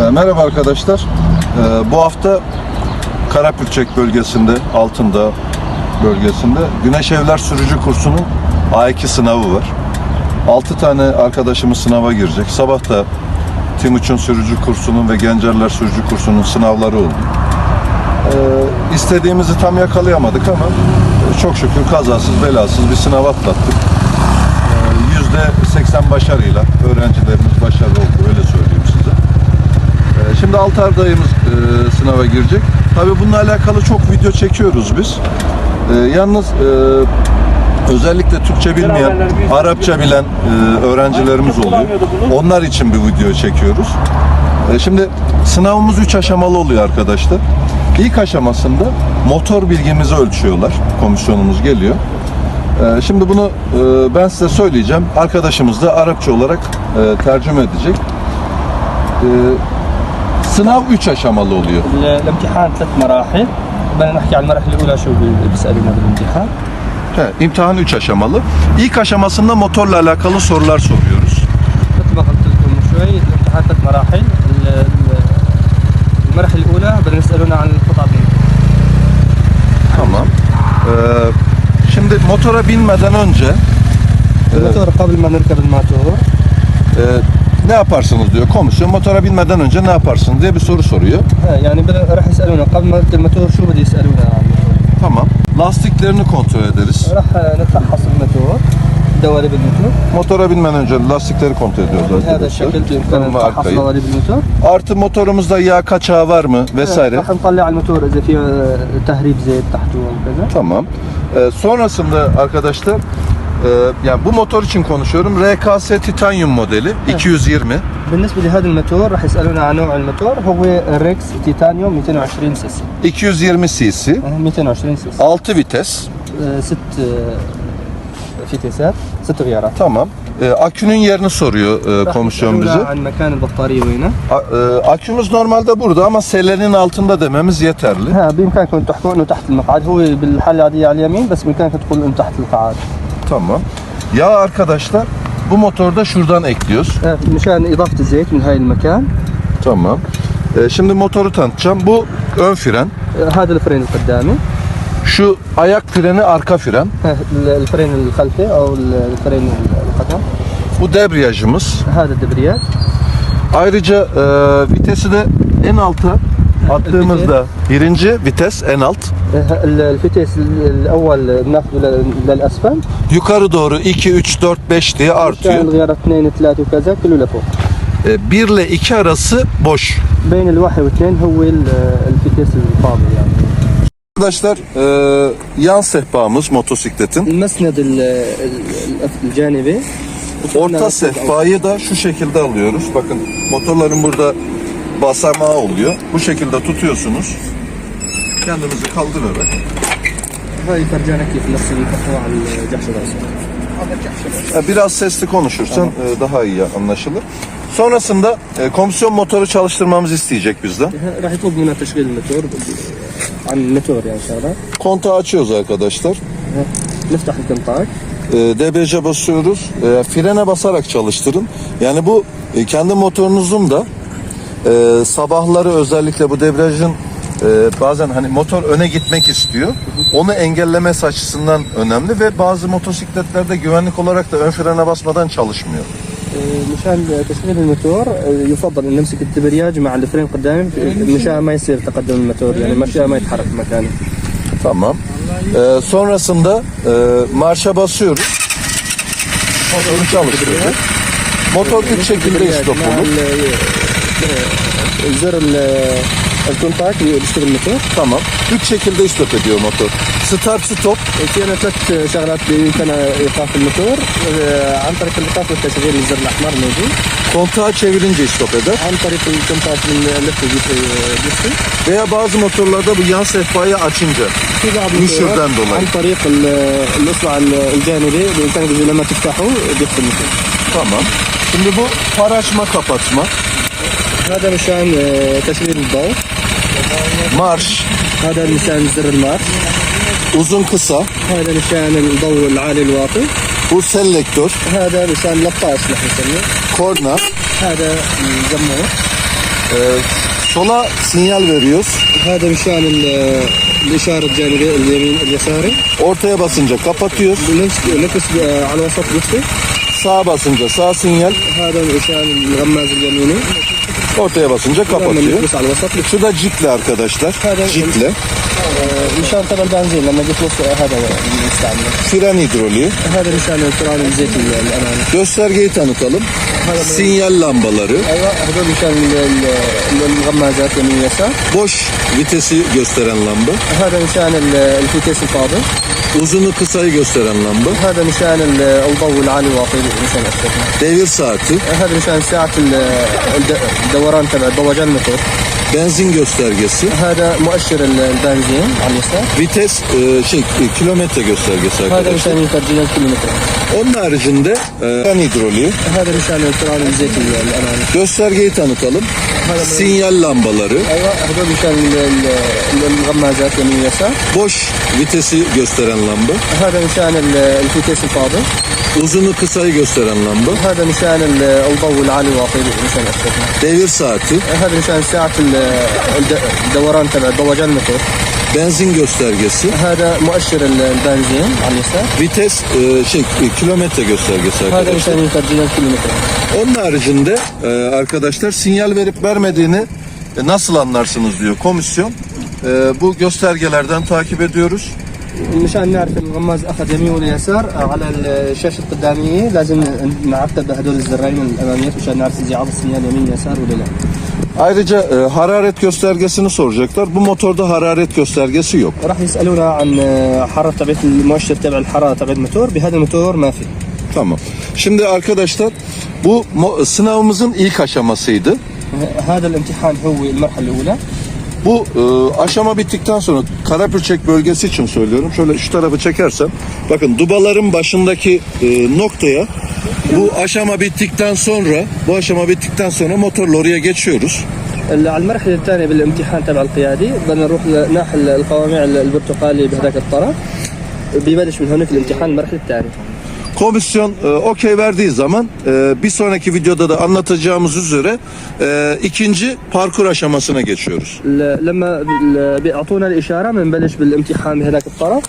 E, Merhaba arkadaşlar. E, Bu hafta Karapürçek bölgesinde, Altındağ bölgesinde Güneş Evler Sürücü Kursu'nun A2 sınavı var. 6 tane arkadaşımız sınava girecek. Sabah da Timuçin Sürücü Kursu'nun ve Gencerler Sürücü Kursu'nun sınavları oldu. E, istediğimizi tam yakalayamadık ama çok şükür kazasız belasız bir sınav atlattık. E, %80 başarıyla öğrencilerimiz başarılı oldu öyle söyleyeyim. Ee, Şimdi Altar dayımız e, sınava girecek. Tabii bununla alakalı çok video çekiyoruz biz. Ee, yalnız e, özellikle Türkçe bilmeyen, Arapça bilen e, öğrencilerimiz oluyor. Onlar için bir video çekiyoruz. Ee, şimdi sınavımız 3 aşamalı oluyor arkadaşlar. İlk aşamasında motor bilgimizi ölçüyorlar. Komisyonumuz geliyor. Ee, Şimdi bunu ben size söyleyeceğim. Arkadaşımız da Arapça olarak tercüme edecek. Ee, Sınav 3 aşamalı oluyor. ال- الامتحان ثلاث مراحل بدنا نحكي عن المرحله الاولى شو بي- بيسالونا بالامتحان He, imtihan 3 aşamalı. İlk aşamasında motorla alakalı sorular soruyoruz. مثل ما قلت لكم من شوي الامتحان ثلاث مراحل ال- ال- المرحله الاولى بدنا يسالونا عن القطع بالموتور. Tamam. Ee, şimdi motora binmeden önce الموتور قبل ما نركب الموتور e, ne yaparsınız diyor komisyon. Motora binmeden önce ne yaparsınız diye bir soru soruyor. ها، يعني بدنا راح يسالونا قبل ما نركب الموتور شو بده يسالونا عن الموتور Tamam. Lastiklerini kontrol ederiz. راح نفحص الموتور دواليب الموتور Motora binmeden önce lastikleri kontrol ediyoruz بهذا arkadaşlar. الشكل بامكاننا Ön ve نفحص arkayı. دواليب الموتور Artı motorumuzda yağ kaçağı var mı vesaire. راح نطلع على الموتور اذا في آه، تهريب زيت تحته وكذا Tamam. Ee, sonrasında arkadaşlar e, yani bu motor için konuşuyorum. RKS Titanium modeli 220. بالنسبه لهذا الموتور راح يسالونا عن نوع الموتور هو ريكس تيتانيوم 220 سي سي 220 cc. 220 سي سي 6 vites. آه، ست آه، فيتيسات ست غيارات Tamam. Ee, akünün yerini soruyor e, راح komisyon يسألونا bize. عن مكان البطاريه وينه A- e, akümüz normalde burada ama selenin altında dememiz yeterli. ها بامكانكم تحكوا انه تحت المقعد هو بالحاله العاديه على اليمين بس بامكانكم تقولوا انه تحت القعاد Tamam. Ya arkadaşlar bu motorda şuradan ekliyoruz. Evet, müşahane idafet zeyt min hayl mekan. Tamam. Ee, şimdi motoru tanıtacağım. Bu ön fren. Ee, hadi fren kaddami. Şu ayak freni arka fren. Fren halfi o fren kadam. Bu debriyajımız. Hadi debriyaj. Ayrıca e, vitesi de en alta attığımızda birinci vites en alt. آه، ال- الفتيس ال- الاول بناخذه ل- للاسفل Yukarı doğru 2, 3, 4, 5 diye كان artıyor. الغيار 2 3 وكذا كله لفوق 1 ile 2 arası boş. بين الواحد واثنين هو ال- الفتيس الفاضي يعني Arkadaşlar e, yan sehpamız motosikletin. المسند ال- ال- الجانبي Orta sehpayı da şu şekilde alıyoruz. Bakın motorların burada basamağı oluyor. Bu şekilde tutuyorsunuz. Kendinizi kaldırarak. Biraz sesli konuşursan e, daha iyi anlaşılır. Sonrasında e, komisyon motoru çalıştırmamız isteyecek bizden. Kontağı açıyoruz arkadaşlar. E, DBC basıyoruz. Frene basarak çalıştırın. Yani bu kendi motorunuzun da e, sabahları özellikle bu debriyajın e, bazen hani motor öne gitmek istiyor. Onu engellemesi açısından önemli ve bazı motosikletlerde güvenlik olarak da ön frene basmadan çalışmıyor. آه، مشان تشغيل الموتور آه، يفضل ان نمسك الدبرياج مع الفرين قدام مشان ما يصير تقدم الموتور يعني مشان ما يتحرك مكانه Tamam. E, sonrasında e, marşa basıyoruz. Motoru çalıştırıyoruz. Motor üç şekilde istop مع olur. ال- آه، زر ال- الكونتاك بيشتغل الموتور Tamam. Üç şekilde istop ediyor motor. Start stop, في عندنا ثلاث شغلات يمكن ايقاف الموتور آه، عن طريق الايقاف والتشغيل الزر الاحمر موجود kontağı çevirince istop eder. عن طريق الكونتاك بنلف بيفتح Veya bazı motorlarda bu yan sehpayı açınca. في بعض مشردان الموتورات دولاي. عن طريق ال- الاصبع الجانبي بامكانك لما تفتحه بيقفل الموتور Tamam. Şimdi bu far açma kapatma. هذا مشان آه، تشغيل الضوء Marş, هذا مشان زر المارش uzun kısa. هذا مشان الضوء العالي الواطي Bu selektör, هذا مشان لطاش نحن نسميه korna, هذا الزمور Ee, sola sinyal veriyoruz. هذا مشان ال- الاشاره الجانبيه اليمين اليساري Ortaya basınca kapatıyoruz. نمسك نكس ب- على الوسط نطفي Sağa basınca sağ sinyal. هذا مشان الغماز اليميني Ortaya basınca kapatıyor. E, şu da cikle arkadaşlar. Cikle. İnşaat kadar benzeyin ama diplosu her Fren hidroliği. Her insan ötürü Göstergeyi tanıtalım. Sinyal lambaları. Boş vitesi gösteren lamba. Her insan el vitesi fazla. Uzunu kısayı gösteren lamba. هذا مشان ال- الضوء العالي واطي مشان استخدامه Devir saati. هذا مشان ساعة ال- الد- الدوران تبع ضوجان الموتور Benzin göstergesi. هذا مؤشر ال- البنزين على اليسار Vites e, şey e, kilometre göstergesi هذا arkadaşlar. مشان يفرجينا الكيلومتر Onun haricinde e, fren hidroliği. هذا مشان الفرامل الزيت الامامي Göstergeyi tanıtalım. Sinyal lambaları. ايوه هذول مشان ال- ال- الغمازات يمين يسار Boş vitesi gösteren lamba. هذا مشان ال- الفتيس الفاضي Uzunu kısayı gösteren lamba. هذا مشان ال- الضوء العالي واطي مشان استخدامه Devir saati. هذا مشان ساعة ال- الد- الدوران تبع ضوجان الموتور Benzin göstergesi. هذا مؤشر ال- البنزين على اليسار Vites e, şey e, kilometre göstergesi هذا arkadaşlar. مشان يفرجينا الكيلومتر Onun haricinde e, arkadaşlar sinyal verip vermediğini e, nasıl anlarsınız diyor komisyon. E, bu göstergelerden takip ediyoruz. مشان نعرف الغماز اخذ يمين ولا يسار على الشاشه القداميه لازم نعقب هدول الزرين الاماميات مشان نعرف اذا عطى السيال يمين يسار ولا لا Ayrıca e, hararet göstergesini soracaklar. Bu motorda hararet göstergesi yok. راح يسالونا عن حراره تبعت المؤشر تبع الحراره تبع الموتور بهذا الموتور ما في Tamam. Şimdi arkadaşlar bu mo- sınavımızın ilk aşamasıydı. هذا الامتحان هو المرحله الاولى Bu e, aşama bittikten sonra Karapürçek bölgesi için söylüyorum. Şöyle şu tarafı çekersem. Bakın dubaların başındaki e, noktaya bu aşama bittikten sonra bu aşama bittikten sonra motorla oraya geçiyoruz. على المرحله الثانيه بالامتحان تبع القيادي بدنا نروح ناحي القوامع البرتقالي بهذاك الطرف ببلش من هونيك الامتحان المرحله الثانيه Komisyon e, okey verdiği zaman e, bir sonraki videoda da anlatacağımız üzere e, ikinci parkur aşamasına geçiyoruz. ل- لما ال- بيعطونا الاشاره بنبلش بالامتحان بهذاك الطرف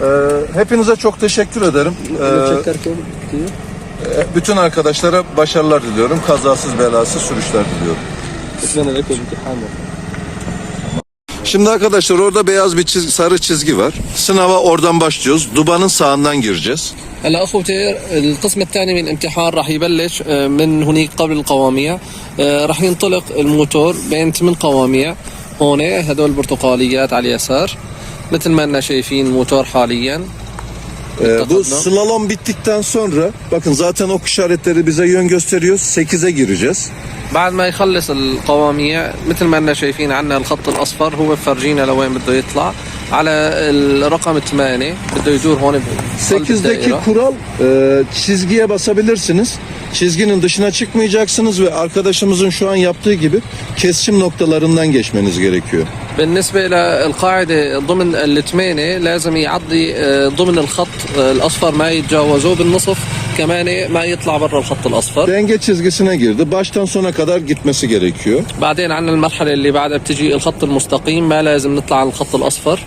E, hepinize çok teşekkür ederim. E, بتشكركم كثير bütün arkadaşlara başarılar diliyorum. Kazasız belasız sürüşler diliyorum. اتمنى لكم امتحان Şimdi arkadaşlar orada beyaz bir çizgi, sarı çizgi var. Sınava oradan başlıyoruz. Dubanın sağından gireceğiz. هلا اخوتي القسم الثاني من الامتحان راح يبلش آه، من هنيك قبل القوامية آه، راح ينطلق الموتور بين ثمان قوامية هون هدول البرتقاليات على اليسار مثل ما لنا شايفين الموتور حاليا Ee, bu Tamam. slalom bittikten sonra bakın zaten ok işaretleri bize yön gösteriyor. 8'e gireceğiz. بعد ما يخلص القوامية مثل ما لنا شايفين عنا الخط الأصفر هو بفرجينا لوين بده يطلع على الرقم 8 بده يدور هون بقلب 8'deki الدائرة. kural e, çizgiye basabilirsiniz. Çizginin dışına çıkmayacaksınız ve arkadaşımızın şu an yaptığı gibi kesişim noktalarından geçmeniz gerekiyor. بالنسبة للقاعدة ضمن الثمانية لازم يعضي آه، ضمن الخط آه، الأصفر ما يتجاوزوه بالنصف كمان ما يطلع برا الخط الأصفر Denge çizgisine girdi. Baştan sona kadar gitmesi gerekiyor. بعدين عنا المرحلة اللي بعدها بتجي الخط المستقيم ما لازم نطلع على الخط الأصفر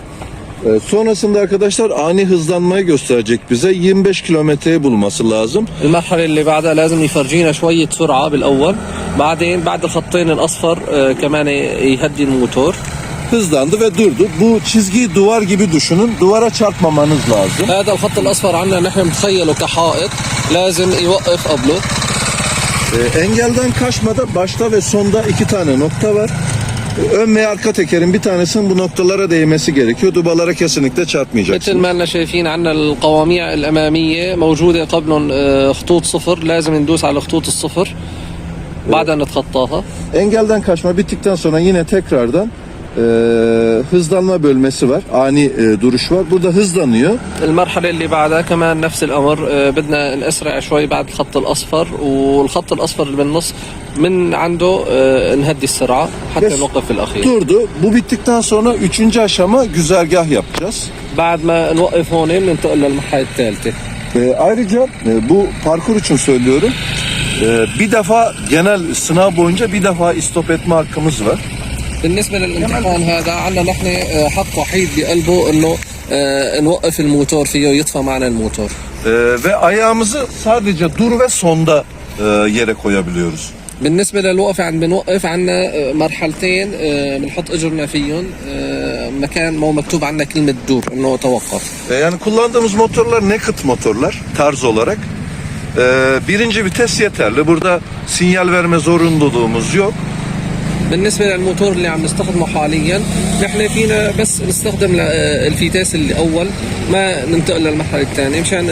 E, sonrasında arkadaşlar ani hızlanmayı gösterecek bize. 25 kilometreyi bulması lazım. المرحلة اللي بعدها لازم يفرجينا شوية سرعة بالأول بعدين بعد الخطين الأصفر آه، كمان يهدي الموتور Hızlandı ve durdu. Bu çizgiyi duvar gibi düşünün. Duvara çarpmamanız lazım. هذا الخط الأصفر عنا نحن متخيله كحائط لازم يوقف قبله E, engelden kaçmada başta ve sonda iki tane nokta var. E, ön ve arka tekerin bir tanesinin bu noktalara değmesi gerekiyor. Dubalara kesinlikle مثل çarpmayacaksın. ما لنا شايفين عنا القواميع الأمامية موجودة قبلهم آه، خطوط صفر لازم ندوس على خطوط الصفر بعدها نتخطاها Engelden kaçma bittikten sonra yine tekrardan e, hızlanma bölmesi var. Ani e, duruş var. Burada hızlanıyor. المرحلة اللي بعدها كمان نفس الأمر آه، بدنا نأسرع شوي بعد الخط الأصفر والخط الأصفر اللي بالنص من عنده آه، نهدي السرعة حتى بس نوقف في الأخير Durdu. Bu bittikten sonra üçüncü aşama güzergah yapacağız. بعد ما نوقف هون بننتقل للمرحلة الثالثة E, ayrıca e, bu parkur için söylüyorum. Ee, bir defa genel sınav boyunca bir defa istop etme hakkımız var. بالنسبة للامتحان هذا عنا نحن آه، حق وحيد بقلبه انه آه، نوقف الموتور فيه ويطفى معنا الموتور Ee, ve ayağımızı sadece dur ve sonda e, yere koyabiliyoruz. بالنسبة للوقف عند بنوقف عنا آه، مرحلتين آه، بنحط اجرنا فيهم آه، مكان ما هو مكتوب عنا كلمة دور انه توقف Ee, yani kullandığımız motorlar naked motorlar tarz olarak. Ee, birinci vites yeterli. Burada sinyal verme zorunluluğumuz yok. بالنسبة للموتور اللي عم نستخدمه حاليا نحن فينا بس نستخدم آه، الفيتاس الأول ما ننتقل للمرحلة الثانية مشان